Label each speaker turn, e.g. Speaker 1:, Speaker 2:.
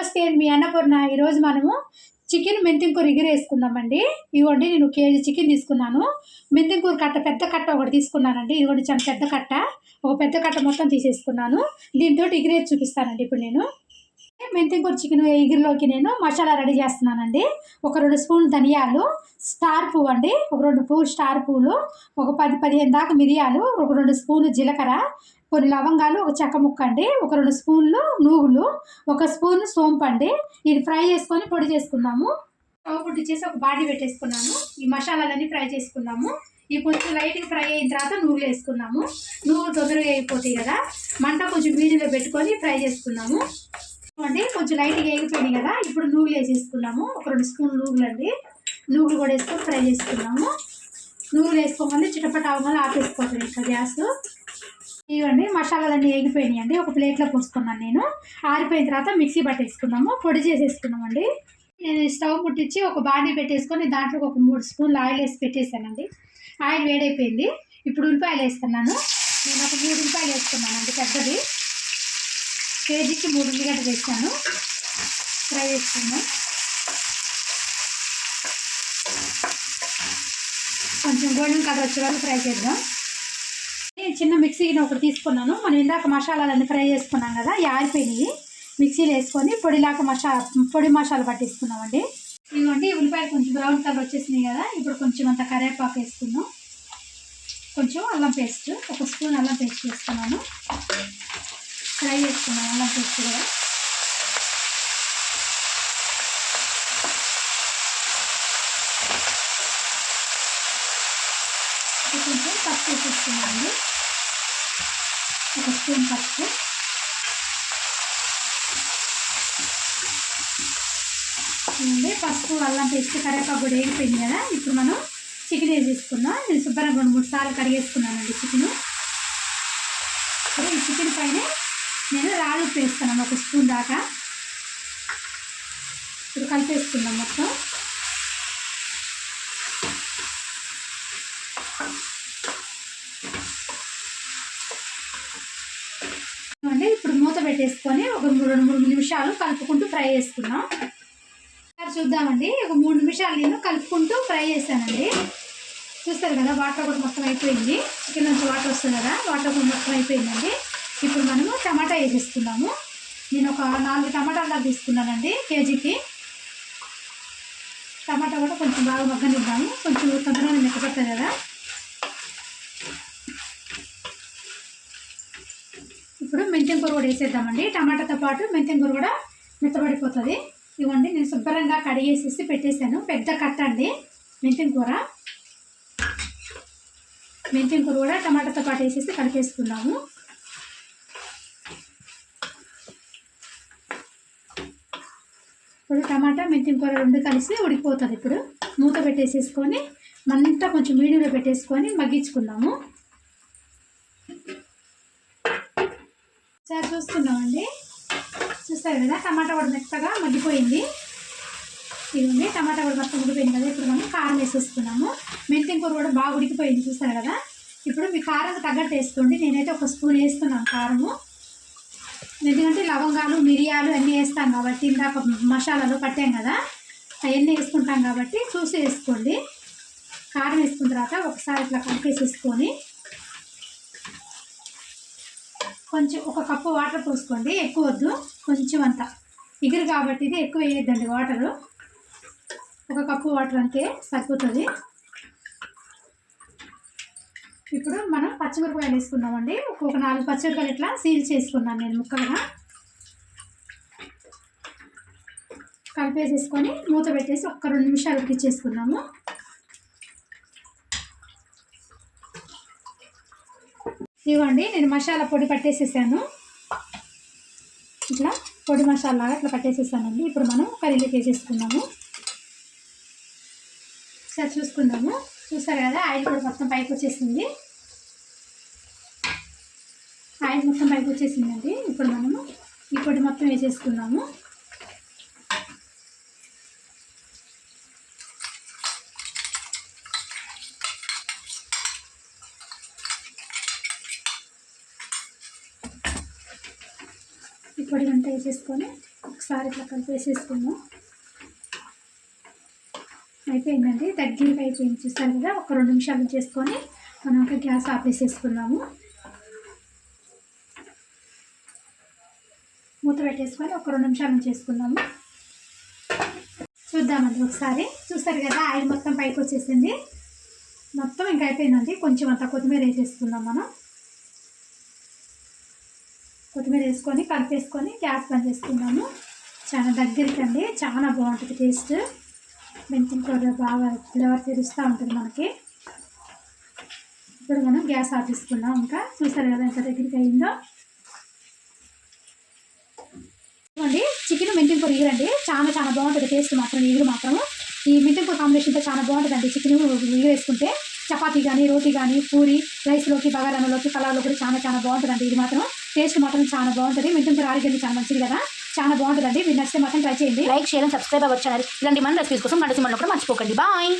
Speaker 1: నమస్తే మీ అన్నపూర్ణ. ఈరోజు మనము చికెన్ మెంతింకూర ఎగిరి వేసుకుందామండి ఇదిగోండి నేను కేజీ చికెన్ తీసుకున్నాను. మెంతింకూర కట్ట పెద్ద కట్ట ఒకటి తీసుకున్నానండి. ఇదిగోండి చాలా పెద్ద కట్ట. ఒక పెద్ద కట్ట మొత్తం తీసేసుకున్నాను. దీంతో ఎగిరేసి చూపిస్తానండి ఇప్పుడు నేను. మెంతికూర చికెన్ ఎగిరిలోకి నేను మసాలా రెడీ చేస్తున్నానండి. ఒక రెండు స్పూన్లు ధనియాలు స్టార్ పువ్వు అండి. ఒక రెండు పువ్వు స్టార్ పువ్వులు ఒక పది పదిహేను దాకా మిరియాలు ఒక రెండు స్పూన్లు జీలకర్ర కొన్ని లవంగాలు ఒక చెక్క ముక్క అండి. ఒక రెండు స్పూన్లు నువ్వులు ఒక స్పూన్ సోంపు అండి. ఇది ఫ్రై చేసుకొని పొడి చేసుకుందాము. స్టవ్ పుట్టి చేసి ఒక బాడీ పెట్టేసుకున్నాను. ఈ మసాలాలన్నీ ఫ్రై చేసుకున్నాము. ఇవి కొంచెం లైట్గా ఫ్రై అయిన తర్వాత నువ్వులు వేసుకున్నాము. నువ్వులు తొందరగా అయిపోతాయి కదా. మంట కొంచెం మీడియంలో పెట్టుకొని ఫ్రై చేసుకున్నాము. అండి కొంచెం లైట్గా వేగిపోయింది కదా ఇప్పుడు నూగులు వేసేసుకున్నాము. ఒక రెండు స్పూన్ నూగులు అండి. నూగులు కూడా వేసుకొని ఫ్రై చేసుకున్నాము. నూగులు వేసుకోమని చిటపట అవగానే ఆపేసుకోవాలి ఇంకా గ్యాస్. ఇవ్వండి మసాలాలన్నీ వేగిపోయినాయి అండి. ఒక ప్లేట్లో పోసుకున్నాను నేను. ఆరిపోయిన తర్వాత మిక్సీ పట్టేసుకున్నాము. పొడి చేసేసుకున్నామండి నేను స్టవ్ ముట్టించి ఒక బాడీ పెట్టేసుకొని దాంట్లో ఒక మూడు స్పూన్లు ఆయిల్ వేసి పెట్టేశానండి. ఆయిల్ వేడైపోయింది. ఇప్పుడు ఉల్లిపాయలు వేస్తున్నాను. నేను ఒక మూడు ఉల్లిపాయలు వేసుకున్నానండి పెద్దది కేజీకి మూడు ఉల్లిగడ్డ వేసాను. ఫ్రై చేసుకున్నాం కొంచెం గోల్డెన్ కలర్ వచ్చే వరకు ఫ్రై చేద్దాం. నేను చిన్న మిక్సీ ఒకటి తీసుకున్నాను. మనం ఇందాక మసాలాలన్నీ ఫ్రై చేసుకున్నాం కదా ఆరిపోయినాయి. మిక్సీలో వేసుకొని పొడిలాగా మసా పొడి మసాలా పట్టిస్తున్నామండి ఇదిగోండి ఉల్లిపాయలు కొంచెం బ్రౌన్ కలర్ వచ్చేసినాయి కదా ఇప్పుడు కొంచెం అంత కరివేపాకు వేసుకుందాం. కొంచెం అల్లం పేస్ట్ ఒక స్పూన్ అల్లం పేస్ట్ వేసుకున్నాను. ఫ్రై చేసుకున్నాను అల్లం పేస్ట్ కూడా కొంచెం పసుపు వేసేస్తున్నాను ఒక స్పూన్ పసుపు. చూడండి పసుపు అల్లం పేస్ట్ కరివేపాకు కూడా వేగిపోయింది కదా. ఇప్పుడు మనం చికెన్ వేసేసుకుందాం. నేను శుభ్రంగా రెండు మూడు సార్లు కడిగేసుకున్నానండి చికెను. ఈ చికెన్ పైన నేను రాళ్ళు వేస్తున్నాను ఒక స్పూన్ దాకా. ఇప్పుడు కలిపేసుకుందాం మొత్తం. చూడండి ఇప్పుడు మూత పెట్టేసుకొని ఒక మూడు రెండు మూడు నిమిషాలు కలుపుకుంటూ ఫ్రై చేసుకున్నాం ఒకసారి చూద్దామండి. ఒక మూడు నిమిషాలు నేను కలుపుకుంటూ ఫ్రై చేశానండి. చూస్తారు కదా వాటర్ కూడా మొత్తం అయిపోయింది. చికెన్ నుంచి వాటర్ వస్తుంది కదా వాటర్ కూడా మొత్తం అయిపోయిందండి. ఇప్పుడు మనము టమాటా వేసేసుకున్నాము. నేను ఒక నాలుగు టమాటాలు దాకా తీసుకున్నానండి కేజీకి. టమాటా కూడా కొంచెం బాగా మగ్గనిద్దాము. కొంచెం తొందరగా మెత్తపడుతుంది కదా. ఇప్పుడు మెంతెంకూర కూడా వేసేద్దామండి. టమాటాతో పాటు మెంతెం కూర కూడా మెత్తబడిపోతుంది ఇవ్వండి నేను శుభ్రంగా కడిగేసేసి పెట్టేశాను. పెద్ద కట్ట అండి మెంతెం కూర. మెంతెం కూర కూడా టమాటాతో పాటు వేసేసి కలిపేసుకున్నాము. ఇప్పుడు టమాటా మెంతి కూర రెండు కలిసి ఉడికిపోతుంది ఇప్పుడు. మూత పెట్టేసేసుకొని మంట కొంచెం మీడియంలో పెట్టేసుకొని మగ్గించుకుందాము. సార్ చూస్తున్నామండి. చూస్తారు కదా టమాటా కూడా మెత్తగా మగ్గిపోయింది. ఇదిగోండి టమాటా కూడా మొత్తం ఉడిపోయింది కదా ఇప్పుడు మనం కారం వేసేసుకున్నాము. మెంతిం కూర కూడా బాగా ఉడికిపోయింది చూస్తారు కదా. ఇప్పుడు మీ కారం తగ్గట్టు వేసుకోండి. నేనైతే ఒక స్పూన్ వేస్తున్నాను కారము. ఎందుకంటే లవంగాలు మిరియాలు అన్నీ వేస్తాం కాబట్టి ఇందాక మసాలాలు పట్టాం కదా అవన్నీ వేసుకుంటాం కాబట్టి చూసి వేసుకోండి. కారం వేసుకున్న తర్వాత ఒకసారి ఇట్లా కలిపేసేసుకొని కొంచెం ఒక కప్పు వాటర్ పోసుకోండి ఎక్కువ వద్దు కొంచెం అంత. ఎగురు కాబట్టి ఇది ఎక్కువ వేయద్దండి వాటరు. ఒక కప్పు వాటర్ అంతే సరిపోతుంది. ఇప్పుడు మనం పచ్చిమిరపకాయలు వేసుకుందామండి ఒక నాలుగు పచ్చిమిరపకాయలు ఇట్లా సీల్ చేసుకున్నాను నేను ముక్కలుగా. కలిపేసేసుకొని మూత పెట్టేసి ఒక్క రెండు నిమిషాలు ఉడికిచ్చేసుకుందాము ఇవ్వండి నేను మసాలా పొడి పట్టేసేసాను. ఇట్లా పొడి మసాలా ఇట్లా పట్టేసేసానండి. ఇప్పుడు మనం కర్రీలోకి వేసేసుకున్నాము ఒకసారి చూసుకుందాము. చూసారు కదా ఆయిల్ కూడా మొత్తం పైకి వచ్చేసింది ఆయిల్ మొత్తం పైకి వచ్చేసిందండి. ఇప్పుడు మనము ఈ పొడి మొత్తం వేసేసుకున్నాము. ఈ పొడి అంతా వేసేసుకొని ఒకసారి ఇట్లా కలిపేసేసుకుందాం అయిపోయిందండి. దగ్గరికి అయిపోయింది. చూస్తారు కదా? ఒక రెండు నిమిషాలు చేసుకొని మనం ఒక గ్యాస్ ఆపేసేసుకుందాము మూత పెట్టేసుకొని ఒక రెండు నిమిషాలు చేసుకుందాము చూద్దామండి ఒకసారి. చూస్తారు కదా ఆయిల్ మొత్తం పైకి వచ్చేసింది. మొత్తం ఇంకా అయిపోయిందండి. కొంచెం అంత కొత్తిమీర వేసేసుకుందాం మనం. కొత్తిమీర వేసుకొని కలిపేసుకొని గ్యాస్ బంద్ చేసుకుందాము. చాలా దగ్గరికి అండి. చాలా బాగుంటుంది టేస్ట్. మెంతిన కూర బాగా ఫ్లేవర్ తెరుస్తూ ఉంటుంది మనకి. ఇప్పుడు మనం గ్యాస్ ఆపేసుకుందాం ఇంకా. చూసారు కదా ఎంత దగ్గరికి అయిందో. అండి చికెన్ మెంతిన కూర చాలా చాలా బాగుంటుంది. టేస్ట్ మాత్రం ఇగురు మాత్రం. ఈ మెంతిన కూర కాంబినేషన్తో చాలా బాగుంటుందండి. చికెన్ వేసుకుంటే చపాతీ కానీ రోటీ కానీ పూరి రైస్లోకి బగారాలోకి కలర్లో కూడా చాలా చాలా బాగుంటుందండి. ఇది మాత్రం టేస్ట్ మాత్రం చాలా బాగుంటుంది. మెంతిన కూర ఆరోగ్యానికి చాలా మంచిది కదా. చాలా బాగుంటుందండి. మీరు నచ్చితే మాత్రం ట్రై చేయండి.
Speaker 2: లైక్ షేర్ అండ్ సబ్స్క్రైబ్ అవ్వచ్చు ఇలాంటి మన రెసిపీస్ కోసం మన కూడా మర్చిపోకండి. బాయ్.